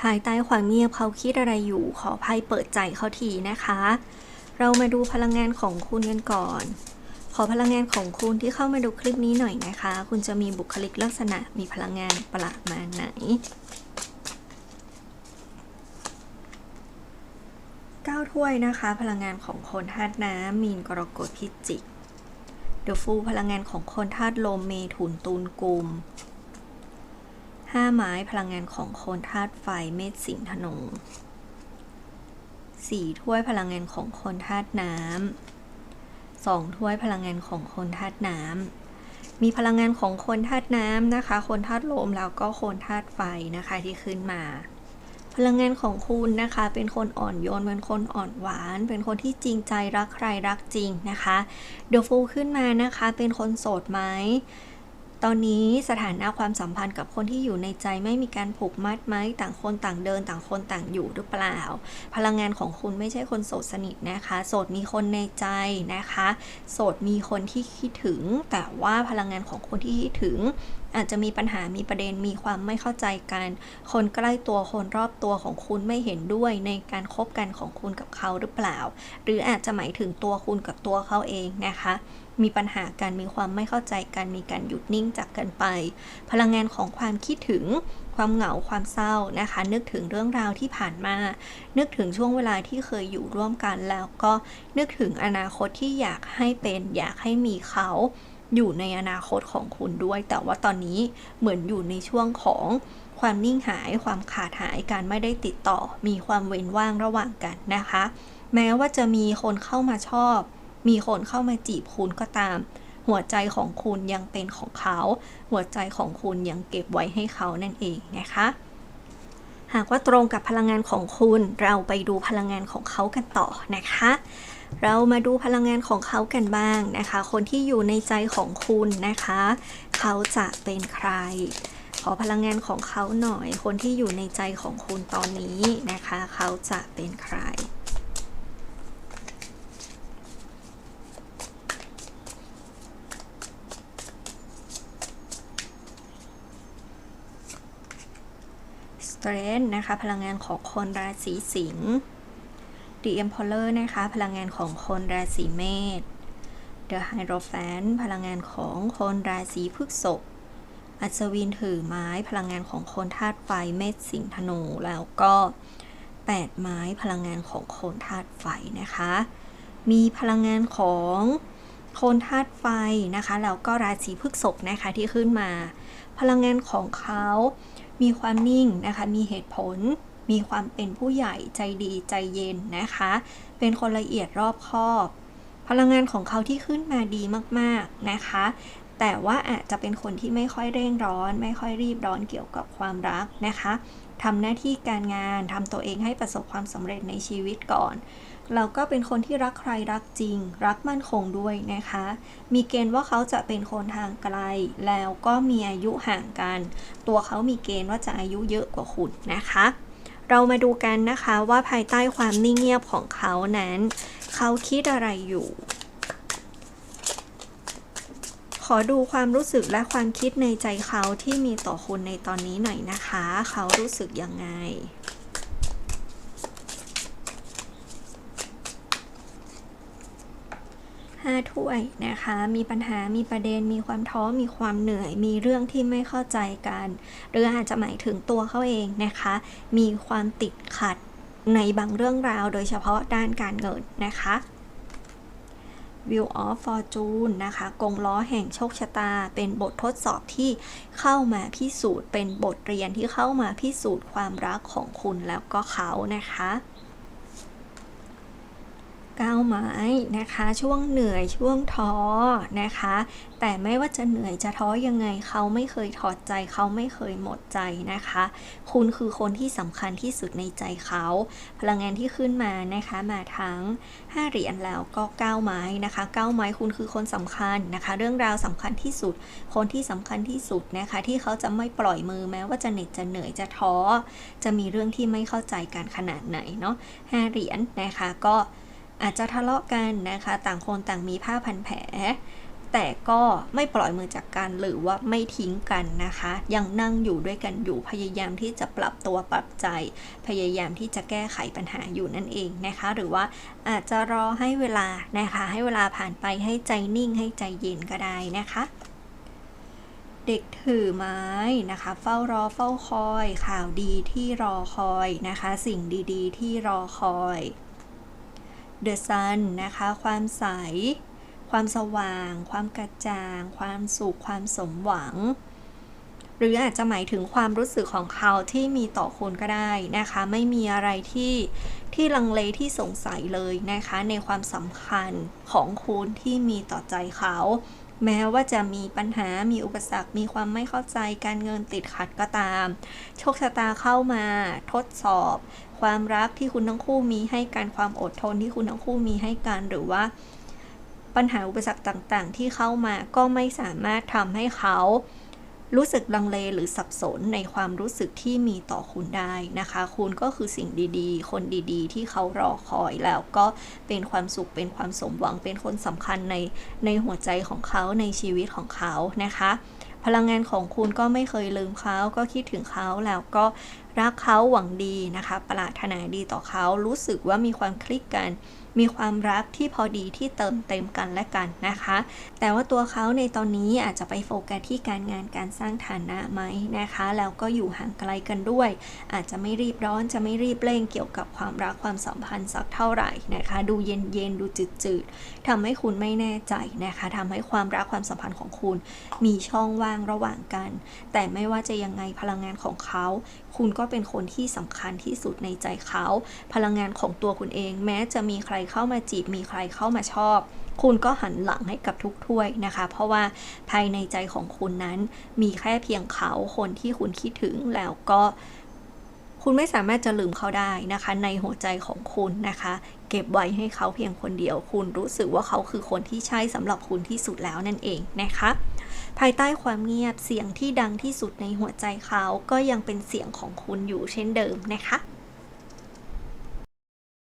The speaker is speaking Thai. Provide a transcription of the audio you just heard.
ภายใต้ความเงียบเขาคิดอะไรอยู่ขอไพ่เปิดใจเขาทีนะคะ เรามาดูพลังงานของคุณกันก่อน ขอพลังงานของคุณที่เข้ามาดูคลิปนี้หน่อยนะคะ คุณจะมีบุคลิกลักษณะมีพลังงานประมาณไหนเก้าถ้วยนะคะ พลังงานของคนธาตุน้ำมีนกรกฎพิจิกเดอะฟูพลังงานของคนธาตุลมเมถุนตูนกุม ห้าไม้พลังงานของคนธาตุไฟเมษสิงห์ธนูสี่ถ้วยพลังงานของคนธาตุน้ำสองถ้วยพลังงานของคนธาตุน้ำมีพลังงานของคนธาตุน้ำนะคะคนธาตุลมแล้วก็คนธาตุไฟนะคะที่ขึ้นมา พลังงานของคุณนะคะ เป็นคนอ่อนโยนเป็นคนอ่อนหวาน เป็นคนที่จริงใจรักใครรักจริงนะคะเดอะฟูขึ้นมานะคะ เป็นคนโสดไหม ตอนนี้สถานะความสัมพันธ์กับคนที่อยู่ในใจไม่มีการผูกมัดไหมต่างคนต่างเดินต่างคนต่างอยู่หรือเปล่า พลังงานของคุณไม่ใช่คนโสดสนิทนะคะ โสดมีคนในใจนะคะ โสดมีคนที่คิดถึง แต่ว่าพลังงานของคนที่คิดถึง อาจจะมีปัญหามีประเด็นมีความไม่เข้าใจกัน คนใกล้ตัวคนรอบตัวของคุณไม่เห็นด้วยในการคบกันของคุณกับเขาหรือเปล่า หรืออาจจะหมายถึงตัวคุณกับตัวเขาเองนะคะ มีปัญหากันมีความไม่เข้าใจกันมีการหยุดนิ่งจากกันไป พลังงานของความคิดถึงความเหงาความเศร้านะคะ นึกถึงเรื่องราวที่ผ่านมา นึกถึงช่วงเวลาที่เคยอยู่ร่วมกันแล้วก็นึกถึงอนาคตที่อยากให้เป็นอยากให้มีเขาอยู่ในอนาคตของคุณด้วย แต่ว่าตอนนี้เหมือนอยู่ในช่วงของความนิ่งหาย ความขาดหายการไม่ได้ติดต่อ มีความเว้นว่างระหว่างกันนะคะ แม้ว่าจะมีคนเข้ามาชอบ มีคนเข้ามาจีบคุณก็ตาม หัวใจของคุณยังเป็นของเขา หัวใจของคุณยังเก็บไว้ให้เขานั่นเองนะคะ หากว่าตรงกับพลังงานของคุณ เราไปดูพลังงานของเขากันต่อนะคะ เรามาดูพลังงานของเขากันบ้างนะคะ คนที่อยู่ในใจของคุณนะคะ เขาจะเป็นใครขอพลังงานของเขาหน่อย คนที่อยู่ในใจของคุณตอนนี้นะคะ เขาจะเป็นใคร สเตรนนะคะ พลังงานของคนราศีสิงห์ The Emperor นะคะ พลังงานของคนราศีเมษ The Hierophant พลังงานของคนราศีพฤษภอัศวินถือไม้พลังงานของคนธาตุไฟเมษสิงห์ธนูแล้วก็8ไม้พลังงานของคนธาตุไฟนะคะ มีพลังงานของคนธาตุไฟนะคะแล้วก็ราศีพฤษภนะคะที่ขึ้นมา พลังงานของเขา มีความนิ่งนะคะ มีเหตุผล มีความเป็นผู้ใหญ่ใจดีใจเย็นนะคะ เป็นคนละเอียดรอบคอบ พลังงานของเขาที่ขึ้นมาดีมากๆนะคะ แต่ว่าอาจจะเป็นคนที่ไม่ค่อยเร่งร้อน ไม่ค่อยรีบร้อนเกี่ยวกับความรักนะคะทำหน้าที่การงานทำตัวเองให้ประสบความสำเร็จในชีวิตก่อน เราก็เป็นคนที่รักใครรักจริง รักมั่นคงด้วยนะคะ มีเกณฑ์ว่าเขาจะเป็นคนทางไกล แล้วก็มีอายุห่างกัน ตัวเขามีเกณฑ์ว่าจะอายุเยอะกว่าคุณนะคะ เรามาดูกันนะคะว่าภายใต้ความนิ่งเงียบของเขานั้น เขาคิดอะไรอยู่ ขอดูความรู้สึกและความคิดในใจเขาที่มีต่อคุณในตอนนี้หน่อยนะคะ เขารู้สึกยังไง ห้าถ้วยนะคะ มีปัญหามีประเด็นมีความท้อมีความเหนื่อย มีเรื่องที่ไม่เข้าใจกันหรืออาจจะหมายถึงตัวเขาเองนะคะ มีความติดขัดในบางเรื่องราวโดยเฉพาะด้านการเงินนะคะ View of Fortune นะคะ กงล้อแห่งโชคชะตา เป็นบททดสอบที่เข้ามาพิสูจน์ เป็นบทเรียนที่เข้ามาพิสูจน์ความรักของคุณแล้วก็เขานะคะ ก้าวไม้นะคะ ช่วงเหนื่อยช่วงท้อนะคะ แต่ไม่ว่าจะเหนื่อยจะท้อยังไงเขาไม่เคยถอดใจเขาไม่เคยหมดใจนะคะ คุณคือคนที่สำคัญที่สุดในใจเขา พลังงานที่ขึ้นมานะคะมาทั้ง 5 เหรียญแล้วก็ 9 ไม้นะคะ 9 ไม้คุณคือคนสำคัญนะคะ เรื่องราวสำคัญที่สุด คนที่สำคัญที่สุดนะคะ ที่เขาจะไม่ปล่อยมือแม้ว่าจะเหน็ดจะเหนื่อยจะท้อจะมีเรื่องที่ไม่เข้าใจกันขนาดไหนเนาะ5เหรียญนะคะก็ อาจจะทะเลาะกันนะคะ ต่างคนต่างมีผ้าพันแผล แต่ก็ไม่ปล่อยมือจากกันหรือว่าไม่ทิ้งกันนะคะ ยังนั่งอยู่ด้วยกันอยู่พยายามที่จะปรับตัวปรับใจ พยายามที่จะแก้ไขปัญหาอยู่นั่นเองนะคะ หรือว่าอาจจะรอให้เวลานะคะ ให้เวลาผ่านไปให้ใจนิ่งให้ใจเย็นก็ได้นะคะเด็กถือไม้นะคะ เฝ้ารอเฝ้าคอย ข่าวดีที่รอคอยนะคะ สิ่งดีๆ ที่รอคอย The Sun นะคะ ความใส ความสว่าง ความกระจ่าง ความสุข ความสมหวัง หรืออาจจะหมายถึงความรู้สึกของเขาที่มีต่อคุณก็ได้นะคะ ไม่มีอะไรที่ที่ลังเลที่สงสัยเลยนะคะ ในความสำคัญของคุณที่มีต่อใจเขา แม้ว่าจะมีปัญหา มีอุปสรรค มีความไม่เข้าใจการเงินติดขัดก็ตาม โชคชะตาเข้ามา ทดสอบ ความรักที่คุณทั้งคู่มีให้กันความอดทนที่คุณทั้งคู่มีให้กันหรือว่า ปัญหาอุปสรรคต่างๆ ที่เข้ามาก็ไม่สามารถทำให้เขา รู้สึกลังเลหรือสับสนในความรู้สึกที่มีต่อคุณได้นะคะ คุณก็คือสิ่งดีๆ คนดีๆ ที่เขารอคอยแล้วก็เป็นความสุขเป็นความสมหวังเป็นคนสำคัญในในหัวใจของเขาในชีวิตของเขานะคะ พลังงานของคุณก็ไม่เคยลืมเขาก็คิดถึงเขาแล้วก็รักเขาหวังดีนะคะปรารถนาดีต่อเขารู้สึกว่ามีความคลิกกัน มีความรักที่พอดีที่เติมเต็มกันและกันนะคะ แต่ว่าตัวเขาในตอนนี้อาจจะไปโฟกัสที่การงานการสร้างฐานะไหมนะคะ แล้วก็อยู่ห่างไกลกันด้วย อาจจะไม่รีบร้อนจะไม่รีบเร่งเกี่ยวกับความรักความสัมพันธ์สักเท่าไหร่นะคะ ดูเย็นเย็นดูจืดจืดทำให้คุณไม่แน่ใจนะคะทำให้ความรักความสัมพันธ์ของคุณ มีช่องว่างระหว่างกัน แต่ไม่ว่าจะยังไงพลังงานของเขา คุณก็เป็นคนที่สำคัญที่สุดในใจเขา พลังงานของตัวคุณเอง แม้จะมีใครเข้ามาจีบมีใครเข้ามาชอบ คุณก็หันหลังให้กับทุกถ้วยนะคะ เพราะว่าภายในใจของคุณนั้นมีแค่เพียงเขาคนที่คุณคิดถึงแล้วก็คุณไม่สามารถจะลืมเขาได้นะคะ ในหัวใจของคุณนะคะ เก็บไว้ให้เขาเพียงคนเดียว คุณรู้สึกว่าเขาคือคนที่ใช่สำหรับคุณที่สุดแล้วนั่นเองนะคะ ภายใต้ความเงียบเสียงที่ดังที่สุดในหัวใจเขาก็ยังเป็นเสียงของคุณอยู่เช่นเดิมนะคะ